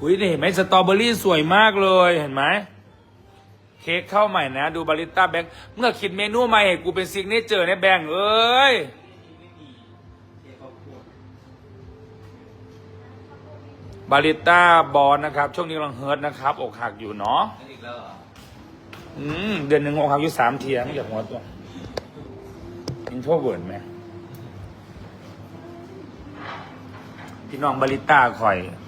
อุ้ยนี่เห็นไหมสตรอเบอรี่สวยมากเลยเห็นไหมเค้กเข้าใหม่นะ ดูบาริสต้าแบงค์เมื่อคิดเมนูใหม่ให้กูเป็นซิกเนเจอร์ในแบงค์เอ้ยบาริสต้าบอลนะครับ ช่วงนี้กำลังเฮิร์ตนะครับ อกหักอยู่เนาะนั่นอีกแล้วเหรออืมเดือนหนึ่งอกหักอยู่สามเทียไม่อยากหัวตัวอินโทรเวิร์ดไหมพี่น้องบาริสต้าคอยเ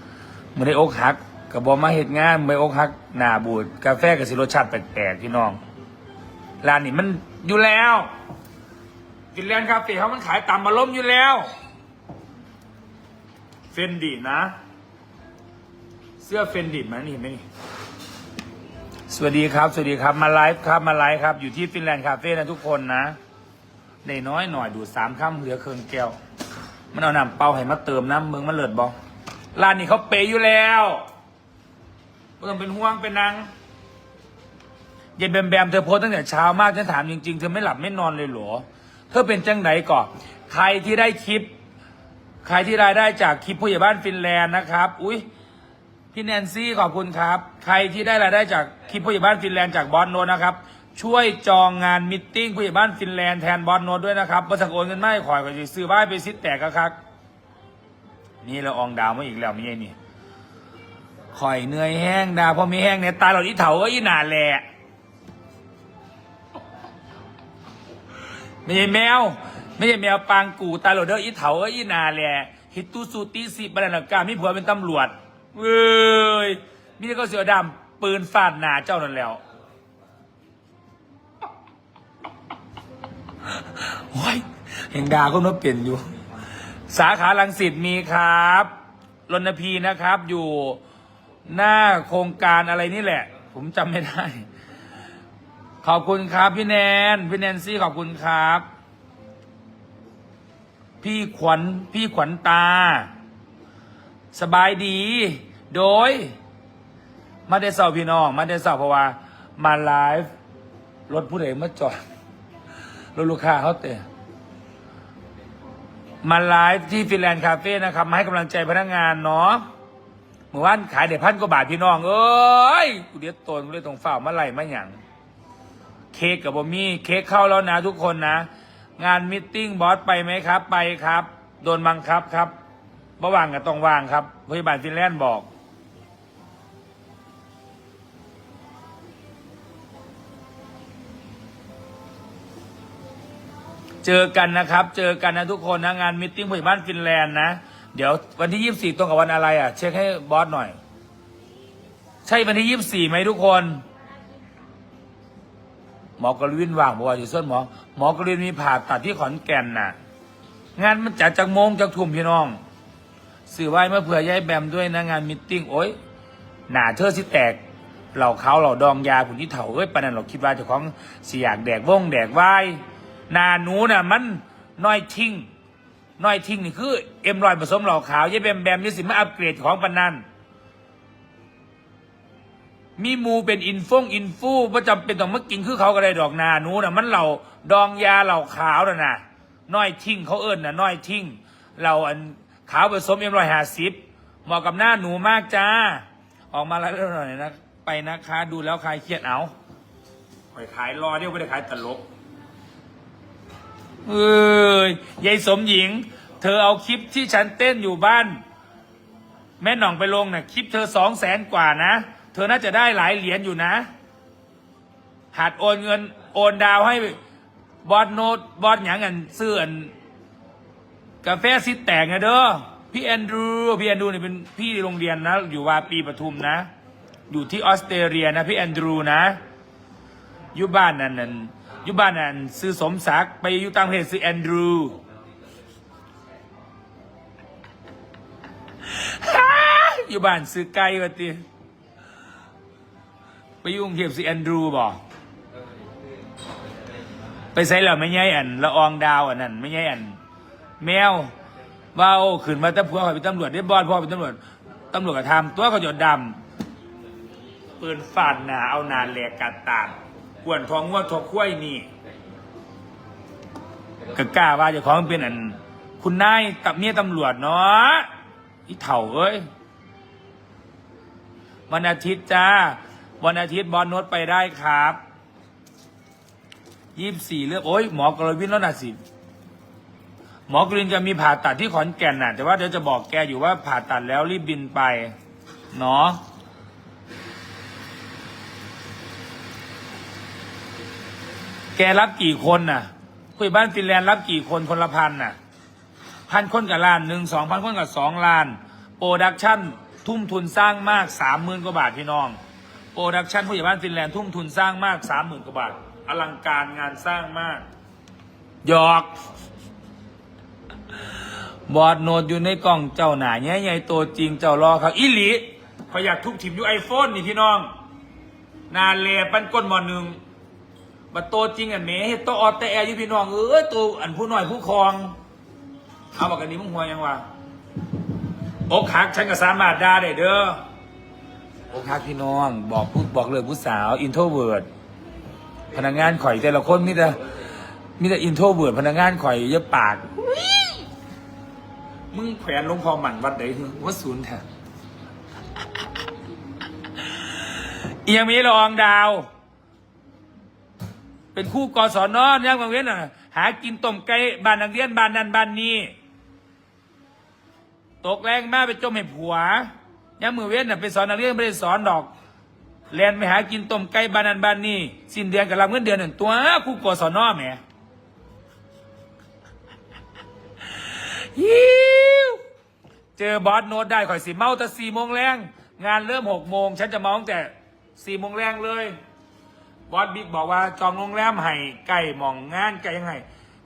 มื่อได้อกหักกับบอมาเหตุงานเมื่ออกหักหนาบูดกาแฟกับสิรสชาติแปลกๆพี่น้องร้านนี้มันอยู่แล้วฟินแลนด์คาเฟ่เขามันขายตามมาล้มอยู่แล้วเฟนดีนะ เสื้อเฟนดิตมานี่เห็นไหมนี่สวัสดีครับ สวัสดีครับมาไลฟ์ครับมาไลฟ์ครับ อยู่ที่ฟินแลนด์คาเฟ่นะทุกคนนะในน้อยหน่อยดูสามข้ามเหลือเคืองแก้ว มันเอาน้ำเปล่าให้มาเติมน้ำเมืองมันเลิศบอ ร้านนี้เขาเปย์อยู่แล้วไม่ต้องเป็นห่วงเป็นนางยายแบมแบมเธอโพสตั้งแต่เช้ามากฉันถามจริงๆ เธอไม่หลับไม่นอนเลยเหรอ เธอเป็นจังไหนก่อนใครที่ได้คลิป ใครที่รายได้จากคลิปผู้ใหญ่บ้านฟินแลนด์นะครับ อุ้ยพี่แนนซี่ขอบคุณครับ ใครที่ได้รายได้จากคลิปผู้ใหญ่บ้านฟินแลนด์จากบอสโนนะครับ ช่วยจองงานมิทติ้งผู้ใหญ่บ้านฟินแลนด์แทนบอสโนด้วยนะครับบริษัทโอนเงินไม่ขอยก็จะซื้อบ้านไปซิดแตกครับ นี่เราอองดาวมาอีกแล้วม่ใช่นี่ข่อยเหนื่อยแห้งดาวพอมีแห้งเนี่ยตายเราอีเถาก็อีหนาแหละไม่ใช่แมว ไม่ใช่แมวปางกูตายเราเด้ออีเถาก็อีหนาแหละฮิตตูสูตีสิบรรณาการมีผัวเป็นตำรวจเว้ยมีแต่ก็เสือดำปืนฟาดหนาเจ้านั่นแล้วโอ้ยเห็นดาก็นกเปลี่ยนอยู่ สาขาลังสิตมีครับรณพีนะครับ อยู่หน้าโครงการอะไรนี่แหละ ผมจำไม่ได้ ขอบคุณครับ พี่แนน พี่แนนซี่ขอบคุณครับ พี่ขวัญพี่ขวัญตา สบายดี โดย มาได้เสาพี่น้อง มาได้เสาเพราะว่า มาไลฟ์รถผู้ใดมาจอดรถลูกค้าเขาเตะ มาไลฟ์ที่ฟินแลนด์คาเฟ่นะครับ มาให้กำลังใจพนักงานเนาะเมื่อวานขายเดี๋ยพันกว่าบาทพี่น้อง เอ้ยกูเดียวตนกูเลยตรงฝ่ามาไหลมาหยังเค้กกับบอมี่เค้กเข้าแล้วนะทุกคนนะ งานมิทติ้งบอสไปไหมครับ ไปครับ โดนบังคับครับระหว่างกับตรงว่างครับพยาบาลฟินแลนด์บอก เจอกันนะครับ เจอกันนะทุกคนนะงานมิทติ้งพยาบาลฟินแลนด์นะ เดี๋ยววันที่ยี่สี่ตรงกับวันอะไรอะ เช็คให้บอสหน่อย ใช่วันที่ยี่สี่ไหมทุกคน หมอกรวินว่างบอกว่าอยู่ส่วนหมอ หมอกรวินมีผ่าตัดที่ขอนแก่นน่ะ งานมันจัดจากโมงจากทุ่มพี่น้อง สื่อไว้เมื่อเผื่อยายแบมด้วยนะงานมิทติ้งโอ้ยหนาเธอสิแตกเหล่าเขาเหล่าดองยาผุนที่เถาเอ้ยปนันเราคิดว่าเจ้าของสิอยากแดกว่องแดกวายห นาหนูน่ะมันน้อยทิ้งน้อยทิ้งนี่คือเอ็มรอยผสมเหล่าขาวยายแบมแบมนี่สิมาอัปเกรดของปานนั้นมีมูเป็นอินฟงอินฟูประจำเป็นต้องมากินคือเขาก็ได้ดอกนาหนูน่ะมันเหล่าดองยาเหล่าขาวน่ะนะน้อยทิ้งเขาเอิ้นน่ะน้อยทิ้งเราอันขาวผสมเอ็มรอยห้าสิบเหมาะกับหน้าหนูมากจ้า ออกมาแล้วหน่อยนะไปนะคะ ดูแล้วใครเครียดเอาคอยขายรอเดี๋ยวไม่ได้ขายตลก เอ้ยยายสมหญิง เธอเอาคลิปที่ฉันเต้นอยู่บ้าน แม่หน่องไปลงนะ่ะคลิปเธอสองแสนกว่านะ เธอน่าจะได้หลายเหรียญอยู่นะ หัดโอนเงินโอนดาวให้บอสโนตบอสหยังกันซื้ออันกาแฟซิดแตกไงเด้อพี่แอนดรูพี่แอนดรูเนี่ยเป็นพี่โรงเรียนนะ อยู่วาปีปทุมนะ อยู่ที่ออสเตรเลียนะ พี่แอนดรูนะอยู่บ้านนั่นนั่น อยู่บ้านนั่นซื้อสมศักดิ์ไปอยู่ต่างประเทศซื้อแอนดรูอยู่บ้านซื้อไก่วะตีไปยุ่งเทพซื้อแอนดรูบอกไปใส่แล้วไม่ใช่อันละอองดาวอันนั้นไม่ใช่อัน แมวเบาขึ้นมาแตะพัวเขาเป็นตำรวจได้บอลพ่อเป็นตำรวจตำรวจก็ทำตัวเขาจดดำปืนฟาดหนาเอาหนาแหลกกัดตาม กวนทองว่าทองคุ้ยนี่ก็กล้าว่าเจะของเป็นอัน คุณนายกับเมียตำรวจเนาะอีเถ่าเอ้ยวันอาทิตย์จ้า วันอาทิตย์บอลโนตไปได้ครับยี่สี่เลือกโอ้ยหมอกรวินแล้วนะสิหมอกรินจะมีผ่าตัดที่ขอนแก่นน่ะ แต่ว่าเดี๋ยวจะบอกแกอยู่ว่าผ่าตัดแล้วรีบบินไป เนาะ แกรับกี่คนน่ะคุยบ้านฟินแลนด์รับกี่คนคนละพันน่ะพันคนกับล้านหนึ่งสองพันคนกับสองล้านโปรดักชั่นทุ่มทุนสร้างมากสามหมื่นกว่าบาทพี่น้องโปรดักชั่นผู้ใหญ่บ้านฟินแลนด์ทุ่มทุนสร้างมากสามหมื่นกว่าบาทอลังการงานสร้างมากหยอกบอดโนดอยู่ในกล่องเจ้าหนาใหญ่ๆตัวจริงเจ้ารอครับอีหลีขอยอยากทุกทีมอยู่ไอโฟนนี่พี่น้อง นาเลปันก้นหมอหนึ่ง บัดโตจริงอันเมเฮ็ดโตออดแต่แอร์อยู่พี่น้องเออตัวอันผู้น้อยผู้ครอง เอาบอกกันนี้มึงหัวยังวะอกหักฉันก็สามารถด่าได้เด้ออกหักพี่น้อง บอกพูดบอกเลยผู้สาวอินโทรเวิร์ดพนักงานข่อยแต่ละคนมีแต่มีแต่อินโทรเวิร์ดพนักงานข่อยเยอะปากมึงแขวนลงพอหมันวัดไหนว่าศูนย์แท้เอียงมีละอองดาว เป็นคู่กศนย่างบางเว้นอะ หากินต้มไก่บ้านนักเรียนบ้านนั้นบ้านนี้ ตกแรงมากไปจมให้ผัวย่างมือเว้นน่ะไปสอนนักเรียนไม่ได้สอนดอกแลนไปหากินต้มไก่บ้านนั้นบ้านนี้สิ้นเดือนกับรับเงินเดือนหนึ่งตัวคู่กศนแหมฮิวเจอบอสโน้ตได้ข่อยสิเมาแต่สี่โมงแรงงานเริ่มหกโมงฉันจะเมาตั้งแต่สี่โมงแรงเลย บอสบิ๊กบอกว่าจองโรงแรมให้ไก่หมองงานไก่ยังไง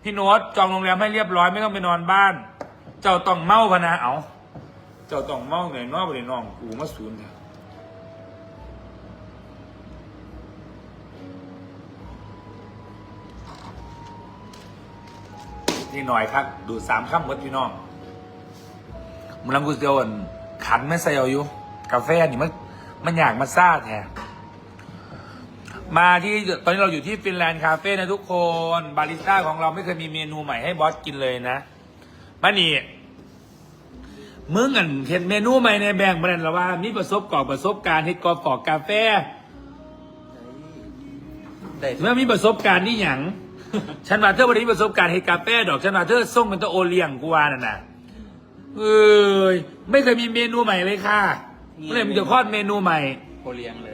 พี่โน้ตจองโรงแรมให้เรียบร้อยไม่ต้องไปนอนบ้าน เจ้าต้องเมาพนะเอาเจ้าต้องเมาไหนนอกไปเลยน้องกูมาศูนย์เถอะนี่หน่อยครับ ดูสามข้ามมดพี่น้องมันลังกูเดียวอันขันไม่ใส่เอาอยู่ กาแฟนี่มันมันอยากมาซ่าแท้ มาที่ตอนนี้เราอยู่ที่ฟินแลนด์คาเฟ่นะทุกคนบาริสต้าของเราไม่เคยมีเมนูใหม่ให้บอสกินเลยนะมานี่มึงอันเห็นเมนูใหม่ในแบ่งประเด็นละว่า มีประสบกอบประสบการณ์เฮ็ดกอฟอกกาแฟได้เมื่อมีประสบการณ์นี่หยังฉันว่าเธอวันนี้ประสบการณ์เฮ็ดกาแฟดอกฉันว่าเธอส่งเป็นตัวโอเลี้ยงกูว่าน่ะนะเอ้ยไม่เคยมีเมนูใหม่เลยค่ะเมื่อไหร่มันจะคลอดเมนูใหม่โคเลียงเลย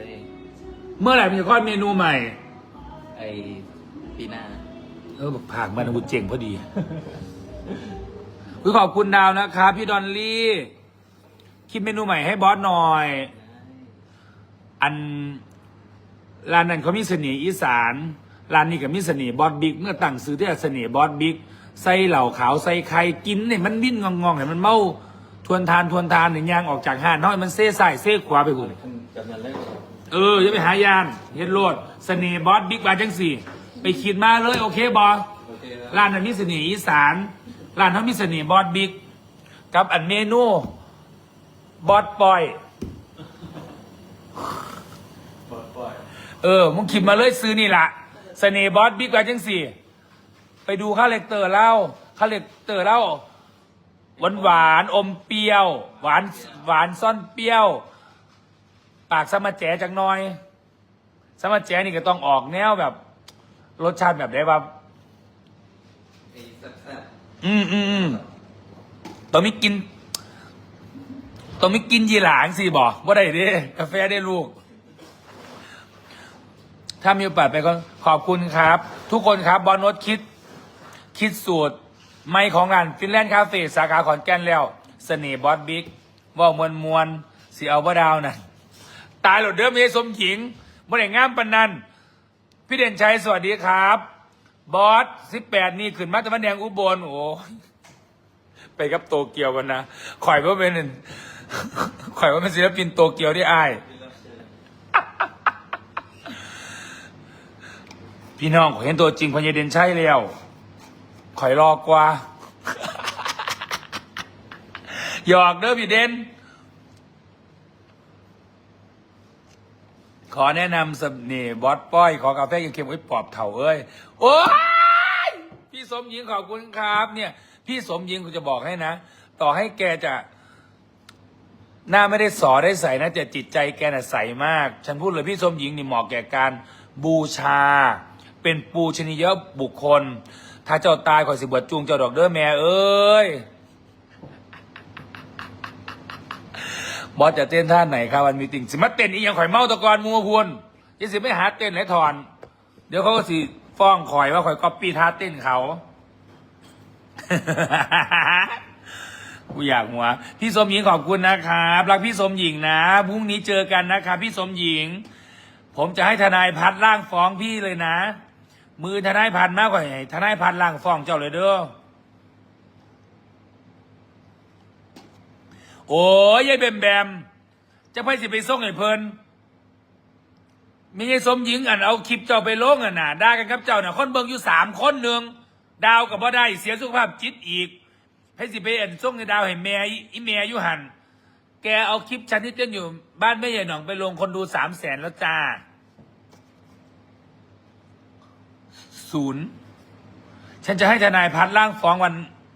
เมื่อไหร่มันจะคลอดเมนูใหม่ ไอปีหน้า เออบอกผากมันบุญเจ๋งพอดีอุ๊ยขอบคุณดาวนะครับ พี่ดอนลี่ คิดเมนูใหม่ให้บอสหน่อย อันร้านนั้นเขามีเสน่ห์อีสานร้านนี้ก็มีเสน่ห์บอสบิ๊กเมื่อตั้งซื้อที่เสน่ห์บอสบิ๊กใส่เหล่าขาวใส่ไข่กินเนี่ยมันวิ่นงองๆเนี่ยมันเมาทวนทานทวนทานเนี่ยยางออกจากห้านน้อยมันเซ่ใส่เซ่ขวาไปหุ่นจำนวนเลข เออจะไปหายานเฮ็ดโลดเสน่ห์บอสบิ๊กบาจังสี่ ไปคิดมาเลยโอเคบอสโอเคแล้วร้านนั้นมีเสน่ห์อีสานร้านเขามีเสน่ห์บอสบิ๊กกับอันเมนูบอสปอยปลดปล่อยเออมึงคิดมาเลยซื้อนี่ละเสน่ห์บอสบิ๊กว่าจังสี่ ไปดูค่าเลกเตอร์เล่าค่าเลกเตอร์เล่าหวานหวานๆอมเปรี้ยว หวานหวานซ่อนเปรี้ยว ปากสมาแจจังน้อย สมาแจนี่ก็ต้องออกแนวแบบ รสชาติแบบได้แบบไอ้แซ่บอืมอืมอืมต้องมีกินต้องมีกินยีหลางสิบอกว่าได้เด้กาแฟได้ลูก ถ้ามีโอกาสไปก็ขอบคุณครับ ทุกคนครับบอลโนตคิด คิดสูตร ไม่ของร้านฟินแลนด์คาเฟ่สาขาขอนแก่นแล้ว เสน่ห์บอสบิ๊กว่ามวลมวลสีเอาบ่ดาวนะ ตายหลดเดิมเอสมหญิงบ่ได้งามปันนันพี่เด่นชัยสวัสดีครับ บอสสิบแปดนี่ขึ้นมาตะวันแดงอุบลโอ้ไปกับโตเกียวกันนะข่อยว่าเป็นข่อยว่าเป็นศิลปินโตเกียวที่อายพี่น้องขอเห็นตัวจริงพญเด่นชัยแล้วข่อยรอกว่าหยอกเด้อพี่เด่น ขอแนะนำสนี่บอสป้อย ขอกาแฟเค็มๆไว้ปอบเถ่าเอ้ย โอ้ยพี่สมหญิงขอบคุณครับ เนี่ย พี่สมหญิงกูจะบอกให้นะ ต่อให้แกจะหน้าไม่ได้สอได้ใสนะแต่จิตใจแกน่ะใสมาก ฉันพูดเลยพี่สมหญิงนี่เหมาะแก่การบูชา เป็นปูชนียบุคคล ถ้าเจ้าตายขอสิบวชจูงเจ้าดอกเด้อแม่เอ้ย บอสจะเต้นท่าไหนครับวันมีติ่งสิมาเต้นอีกอย่างข่อยเมาตะกอนมัวพวนยังสิไม่หาเต้นไหนถอน เดี๋ยวเขาก็สิฟ้องข่อยว่าข่อยก๊อปปี้ท่าเต้นเขากูอยากหัว พี่สมหญิงขอบคุณนะครับรักพี่สมหญิงนะพรุ่งนี้เจอกันนะครับพี่สมหญิง ผมจะให้ทนายพัดร่างฟ้องพี่เลยนะ มือทนายพัดมากกว่าทนายพัดร่างฟ้องเจ้าเลยเด้อ โอ้ยยายแบมแบมจะไปสิไปส่งไอ้เพลินมีไอ้สมหญิงอันเอาคลิปเจ้าไปลงอะน่ะด่ากันครับเจ้าน่ะคนเบิ่งอยู่สามคนหนึ่งดาวกับบ่ได้เสียสุขภาพจิตอีกให้สิไปเอ็นส่งในดาวให้แม่อีอีแม่อยู่หันแกเอาคลิปฉันที่เต้นอยู่บ้านแม่ใหญ่หนองไปลงคนดูสามแสนแล้วจ้าศูนย์ฉันจะให้ทนายพัดร่างฟ้องวัน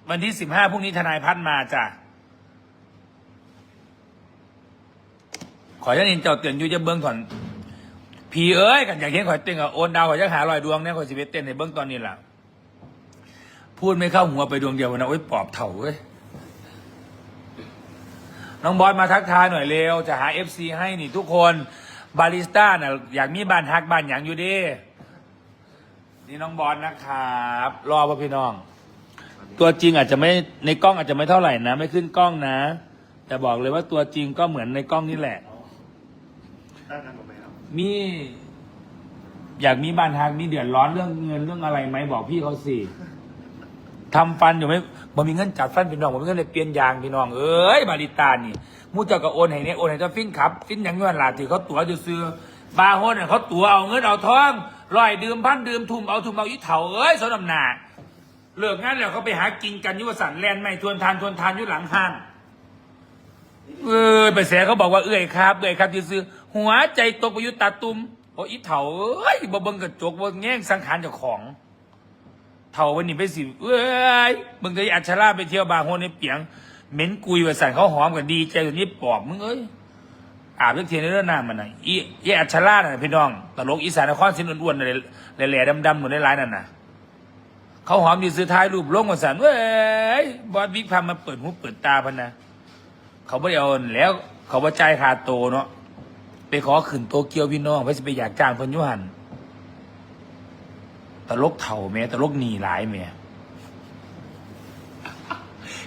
วันที่สิบห้าพรุ่งนี้ทนายพัดมาจ้ะ ขอฉันเห็นเจ้าเตือนอยู่จะเบิ้งถอนผีเอ้ยกันอยากเห็นขอยเต้นกับโอนดาวขอยจะหาลอยดวงเนี่ยขอยสิไปเต้นในเบิ้องตอนนี้ล่ะ พูดไม่เข้าหัวไปดวงเดียวนะโอ้ยปอบเถ่าเว้ยน้องบอสมาทักทายหน่อยเร็วจะหาเอฟซีให้นี่ทุกคนบาริสต้าน่ะอยากมีบ้านฮักบ้านอย่างอยู่ดินี่น้องบอสนะครับรอพ่อพี่น้อง ตัวจริงอาจจะไม่ในกล้องอาจจะไม่เท่าไหร่นะ ไม่ขึ้นกล้องนะ แต่บอกเลยว่าตัวจริงก็เหมือนในกล้องนี่แหละ ได้กันหมดไห มีอยากมีบ้านฮักมีเดือดร้อนเรื่องเงินเรื่องอะไรไหมบอกพี่เขาสิทำฟันอยู่ไหมบ่มีเงินจัดฟันพี่น้องบ่มีเงินเลยเปลี่ยนยางพี่น้องเอ้ยบาริตานี่มูเจ้าก็โอนให้เนี่ยโอนให้เจ้าฟินขับ ฟินหยังย้อนหลาที่เขาตั๋วจะซื้อบาโฮนเขาตั๋วเอาเงินเอาทองร้อยดื่มพันดื่มทุ่มเอาทุ่มเอาอีเถาเอ้ยสนำหนาเลิกงานแล้วเขาไปหากินกันยุวสันแลนไม่ทวนทานทวนทานยู่หลังห้าง เออไปแสเขาบอกว่าเอ้ยครับเอ้ยครับที่ซื้อหัวใจตกไปอยุตาตุมโอ้อีเถาเอ้ยบ่เบิ่งกระจกบ่แง่งสังขารเจ้าของเท่าวันนี้ไปสิเอ้ยมึงเคยอัชราไปเที่ยวบาร์โฮในเปียงเหม็นกุยว่าสั่นเขาหอมกันดีใจตัวนี้ปอบมึงเอ้ยอาบเลือกเทียนในเรื่องหน้ำมันน่ะอีอีอัชราน่ะพี่น้องตลกอีสานนครสินอ้วนๆเลยแหล่ๆดำๆหมดในร้ายนั่นน่ะเขาหอมอยู่ซื้อท้ายรูปลงมาสั่นเว้ยบอสบิ๊กพามาเปิดหูเปิดตาพันนะ เขาไม่ได้เอาแล้ว เขาว่าใจายคาโตเนาะไปขอขึ้นโตเกียวพี่น้องเพื่อจะไปอยากจ้างเพิ่นยุหันตลกเถ่าแม่ตลกหนีหลายแม่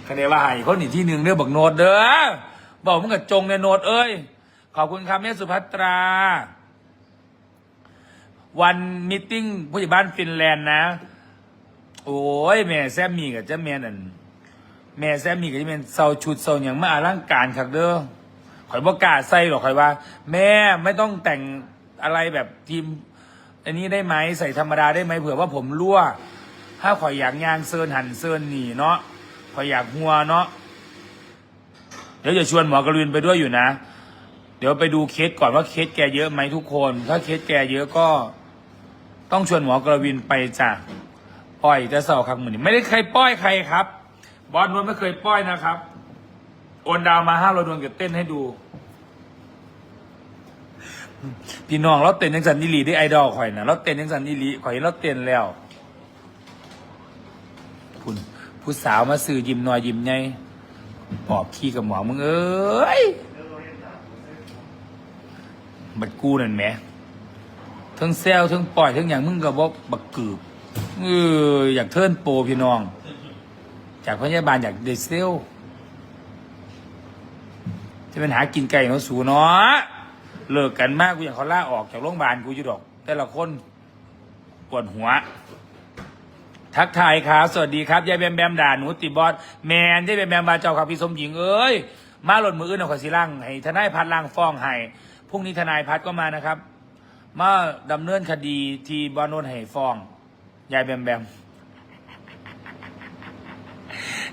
คะแนนว่าให้คนอีกที่หนึ่งเด้อบักโนดเด้อบอกมึงกับจงในโนดเอ้ยขอบคุณครับแม่สุภัตรา วันมิทติ้งผู้ใหญ่บ้านฟินแลนด์นะ โอ้ยแม่แซมมี่กับเจ้าแม่นั่น แม่แซมมี่กับเจ้าแม่เซาชุดเซาอย่างมาอลังการคักเด้อข่อยบ่กล้าใส่หรอกข่อยว่า แม่ไม่ต้องแต่งอะไรแบบทีม อันนี้ได้ไหมใส่ธรรมดาได้ไหมเผื่อว่าผมรั่ว ถ้าข่อยอยากยางเซินหันเซินหนีเนาะข่อยอยากหัวเนาะเดี๋ยวจะชวนหมอกระลุนไปด้วยอยู่นะ เดี๋ยวไปดูเคสก่อนว่าเคสแกเยอะไหมทุกคน ถ้าเคสแกเยอะก็ ต้องชวนหมอกระวินไปจ้ะปล่อยจะเสาครั้งเหมือนไม่ได้เคยป้อยใครครับ บอลนวลไม่เคยป้อยนะครับ โอนดาวมาห้าเราดวงเก็บเต้นให้ดู พี่น้องเราเต้นยังสันนิลีได้ไอดอลข่อยนะเราเต้นยังสันนิลีข่อยเห็นราเต้นแล้วคุณผู้สาวมาสื่อยิ้มหน่อยยิ้มไงปอบขี้กับหมอมึงเอ้ยบัดกูนั่นแหมทั้งแซวทั้งปล่อยทั้งอย่างมึงกับว่าบักกืบเอออยากเทิร์นโปรพี่น้อง จากพยาบาลอยากเดซเซลจะเป็นหากินไก่เนาะสูเนาะเลิกกันมากกูอยากเขาล่าออกจากโรงพยาบาลกูอยู่ดอก แต่ละคนปวดหัว ทักทายครับ สวัสดีครับยายแบมแบมด่าหนูติบอสแมนยายแบมแบมมาเจ้าครับพี่สมหญิงเอ้ยมาหล่นมืออื่นเอาขอสิล่างให้ทนายพัดล่างฟ้องให้พรุ่งนี้ทนายพัดก็มานะครับ มาดำเนินคดีที่บอนนท์ให้ฟ้องยายแบมแบม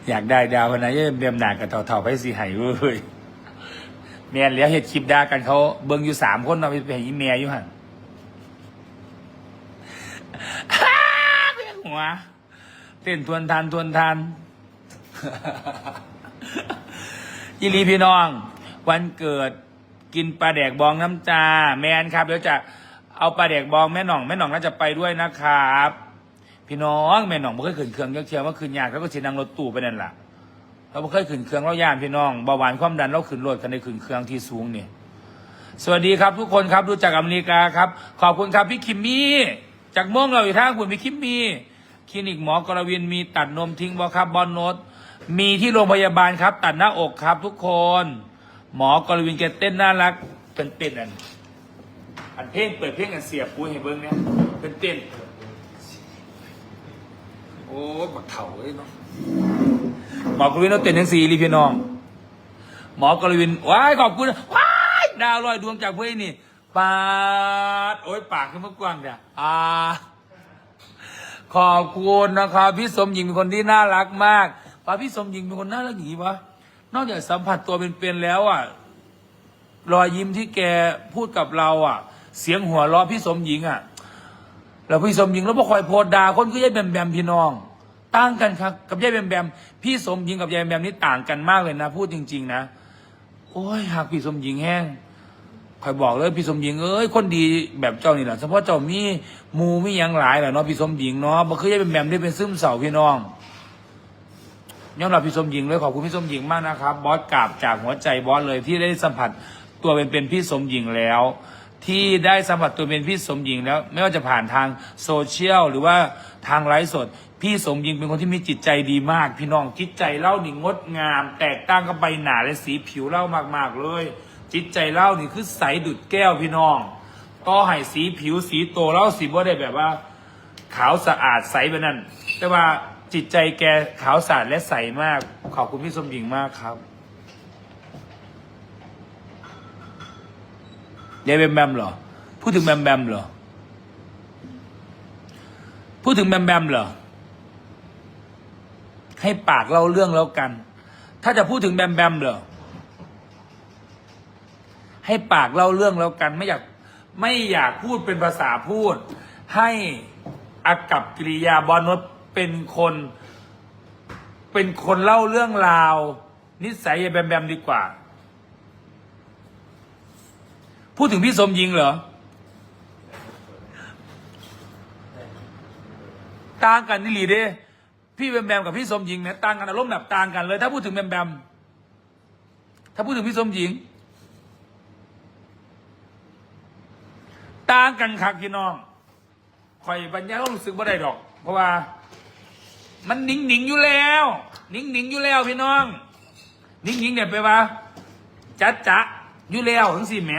อยากได้ดาวนะยายแบมแบมด่ากับเถ่าๆไปสิให้เว้ยแม่นแล้วเห็ดคลิปด่ากันเขาเบิงอยู่สามคนเราไปเห็นเมียอยู่หันหัวเต้นทวนทันทวนทันอีหลีพี่น้อง วันเกิดกินปลาแดกบองน้ำจาแมนครับเดี๋ยวจะเอาปลาแดกบองแม่หน่องแม่หน่องน่าจะไปด้วยนะครับ พี่น้องแม่หน่องบ่เคยขึ้นเครื่องเยอะเชียวว่าขึ้นยากแล้วก็เสียนั่งรถตู้ไปนั่นแหละเราบ่เคยขึ้นเครื่องเราย่านพี่น้องเบาหวานความดันเราขึ้นรถกันในขึ้นเครื่องที่สูงนี่สวัสดีครับทุกคนครับดูจากอเมริกาครับ ขอบคุณครับพี่คิมมี่จากม่วงเราอยู่ท่างคุณพี่คิมมี่คลินิกหมอกรวินมีตัดนมทิ้งบอครับบอลโนตมีที่โรงพยาบาลครับ ตัดหน้าอกครับทุกคน หมอกรวินแกเต้นน่ารักเป็นเต้นอันอันเพลงเปิดเพลงอันเสียบปุ้ยให้เบิ้งเนี่ยเป็นเต้น อ้บักเถ่าเลยเนาะหมอกรวินเราเต้นทั้งสี่รีพี่น้อง หมอกรวินว้ายขอบคุณว้ายดาวลอยดวงจากเพื่อนนี่ปาดโอ้ยปากขึ้นมากว้างเด้ออ่า ขอบคุณนะครับพี่สมหญิงเป็นคนที่น่ารักมากป้าพี่สมหญิงเป็นคนน่ารักอย่างนี้วะนอกจากสัมผัสตัวเป็นๆแล้วอะรอยยิ้มที่แกพูดกับเราอะ เสียงหัวเราะพี่สมหญิงอะ แล้วพี่สมหญิงแล้วพอคอยโพดดาคนก็ยายแบมแบมพี่น้อง ต่างกันครับ กับยายแบมแบม พี่สมหญิงกับยายแบมแบมนี่ต่างกันมากเลยนะ พูดจริง ๆ นะ โอ้ยหากพี่สมหญิงแห้งคอยบอกเลยพี่สมหญิงเอ้ยคนดีแบบเจ้านี่แหละเฉพาะเจ้ามีมูมียังหลายแหละเนาะพี่สมหญิงเนาะบ่เคยยายแบมแบมได้เป็นซึมเศร้าพี่น้องยอมรับพี่สมหญิงเลยขอบคุณพี่สมหญิงมากนะครับ บอสกราบจากหัวใจบอสเลยที่ได้สัมผัสตัวเป็นเป็นพี่สมหญิงแล้ว ที่ได้สัมผัสตัวเป็นพี่สมหญิงแล้ว ไม่ว่าจะผ่านทางโซเชียลหรือว่าทางไลฟ์สด พี่สมหญิงเป็นคนที่มีจิตใจดีมาก พี่น้องจิตใจเล่านี่งดงาม แตกต่างกับใบหนาและสีผิวเล่ามากๆเลย จิตใจเล่านี่คือใสดุดแก้วพี่น้องต่อให้สีผิวสีโตเล่าสีบ่ได้แบบว่า ขาวสะอาดใสแบบนั้น แต่ว่าจิตใจแกขาวสะอาดและใสมากขอบคุณพี่สมหญิงมากครับยายแบมแบมเหรอพูดถึงแบมแบมเหรอพูดถึงแบมแบมเหรอ ให้ปากเล่าเรื่องแล้วกัน ถ้าจะพูดถึงแบมแบมเหรอให้ปากเล่าเรื่องแล้วกัน ไม่อยากไม่อยากพูดเป็นภาษาพูด ให้อากับกิริยาบอลนตเป็นคน เป็นคนเล่าเรื่องราว นิสัยยาแบมแบมดีกว่า พูดถึงพี่สมหญิงเหรอต่างกันนี่หลีเด้ พี่แบมแบมกับพี่สมหญิงเนี่ยต่างกันอารมณ์แบบต่างกันเลย ถ้าพูดถึงแบมแบมถ้าพูดถึงพี่สมหญิง ต่างกันครับพี่น้องคอยบรรยายก็รู้สึกว่าได้ดอก เพราะว่า มันหนิงหนิงอยู่แล้วหนิงหนิงอยู่แล้วพี่น้องหนิงหนิงเนี่ยไปว่าจัดจะอยู่แล้วทั้งสี่แหม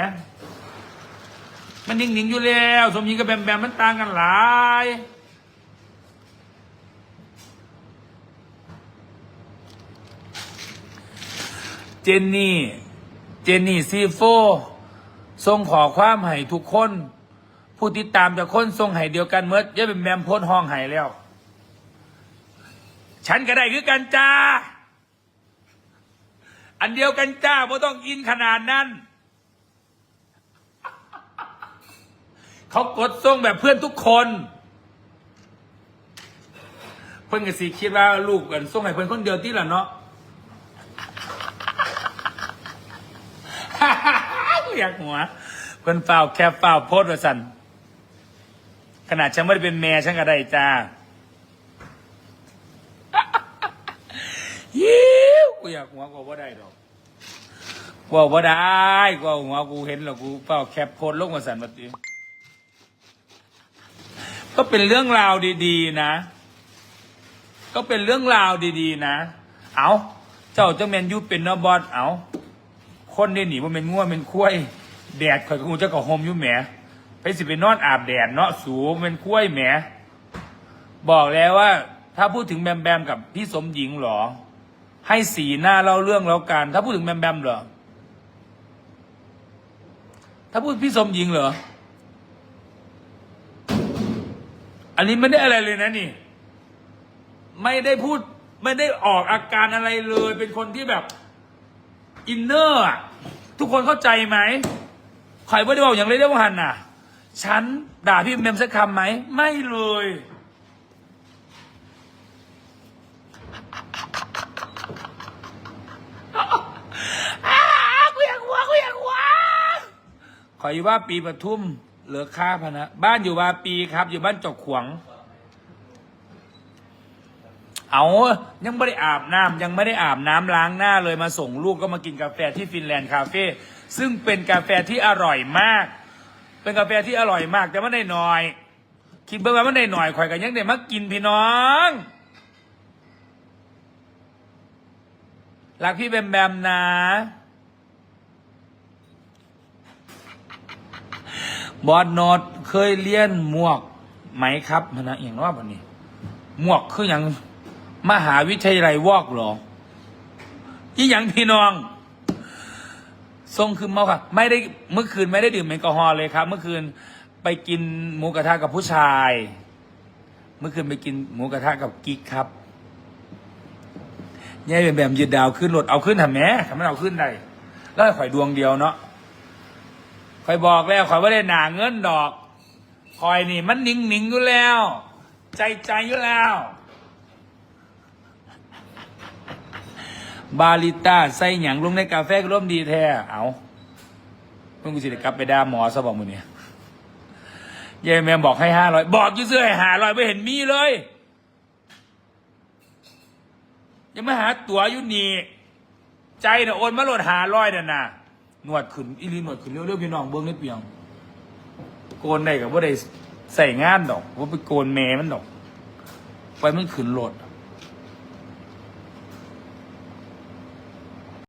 มันหนิงหนิงอยู่แล้ว สมหญิงกับแบมแบมมันต่างกันหลาย เจนนี่ เจนนี่ซีโฟส่งขอความให้ทุกคน ผู้ติดตามจากคนทรงไห้เดียวกันเมื่อย่าเป็นแมมโพสห้องไห้แล้ว ฉันก็ได้คือกันจ้า อันเดียวกันจ้าไม่ต้องอินขนาดนั้น เขากดส่งแบบเพื่อนทุกคนเพื่อนกับสีคิดว่าลูกกันส่งให้เพื่อนคนเดียวที่ละเนาะ อยากหัว เพื่นเฝ้าแคบเฝ้าโพสต์ว่าสันขนาดฉันไม่ได้เป็นแม่ฉันก็ได้จ้ายิ้วกูอยากหัวกูว่าได้ดอกกูว่าได้กูหัวกูเห็นแล้วกูเฝ้าแคปโพสต์ลงมาสันมาตีก็เป็นเรื่องราวดีๆนะ ก็เป็นเรื่องราวดีๆนะ เอาเจ้าเจ้าแมนยูเป็นเนอบอสเอา คนนี่หนีว่าเป็นง่วเป็นคุ้ยแดดข่อยก็คงจะก่อโฮมอยู่แหมไปสิไปนอนอาบแดดเนาะสูเป็นคุ้ยแหมบอกแล้วว่า ถ้าพูดถึงแบมแบมกับพี่สมหญิงหรอ ให้สีหน้าเล่าเรื่องแล้วกัน ถ้าพูดถึงแบมแบมเหรอถ้าพูดพี่สมหญิงเหรอ อันนี้ไม่ได้อะไรเลยนะนี่ ไม่ได้พูด ไม่ได้ออกอาการอะไรเลย เป็นคนที่แบบ อินเนอร์อะทุกคนเข้าใจไหมใครไม่ได้บอกอย่างไรได้ว่าหันน่ะ ฉันด่าพี่แบมมสักคำไหม ไม่เลยอ้ากูอยากอยอยู่ว่าปีปทุมเหลือค่าพนะ บ้านอยู่ว่าปีครับ อยู่บ้านจกขวง เอายังไม่ได้อาบน้ำยังไม่ได้อาบน้ำล้างหน้าเลยมาส่งลูกก็มากินกาแฟที่ฟินแลนด์คาเฟ่ซึ่งเป็นกาแฟที่อร่อยมาก เป็นกาแฟที่อร่อยมาก แต่ไม่ได้หน่อย คิดเบิ่งว่ามันได้หน่อยข่อยกันยังได้มากินพี่น้องรักพี่แบมแบมนะบอสโนดเคยเลี้ยนหมวกไหมครับพนะอย่างว่าแบบนี้ หมวกคืออย่าง มหาวิทยาลัยวอกหรอยี่อย่างพี่น้อง ทรงคือเมาค่ะ ไม่ได้เมื่อคืนไม่ได้ดื่มแอลกอฮอล์เลยครับ เมื่อคืนไปกินหมูกระทะกับผู้ชาย เมื่อคืนไปกินหมูกระทะกับกิ๊กครับยายเป็นแบบยืดดาวขึ้นรถเอาขึ้นทำแหมทำไมเอาขึ้นได้แล้วให้ข่อยดวงเดียวเนาะข่อยบอกแล้วข่อยว่าได้หนาเงินดอกข่อยนี่ มันนิ่งๆอยู่แล้ว ใจใจอยู่แล้ว บาลิต้าใส่หยังลงในกาแฟก็ร่วมดีแท้ เอาเพิ่งกูสิได้กลับไปด่าหมอซะบอกมือเนี่ยยายแม่บอกให้ห้าร้อยบอกยื้อเสื้อให้หาร้อยไม่เห็นมีเลย ยังไม่หาตั๋วอยู่นี่ใจน่ะโอนมาโหลดหาร้อยน่ะนะหนวดขึ้นอีลีหนวดขึ้นเร็วๆพี่น้องเบิ้งได้เปียง โกนได้กับว่าได้ใส่งานดอกว่าไปโกนแม่มันดอก ไปมันขึ้นโหลด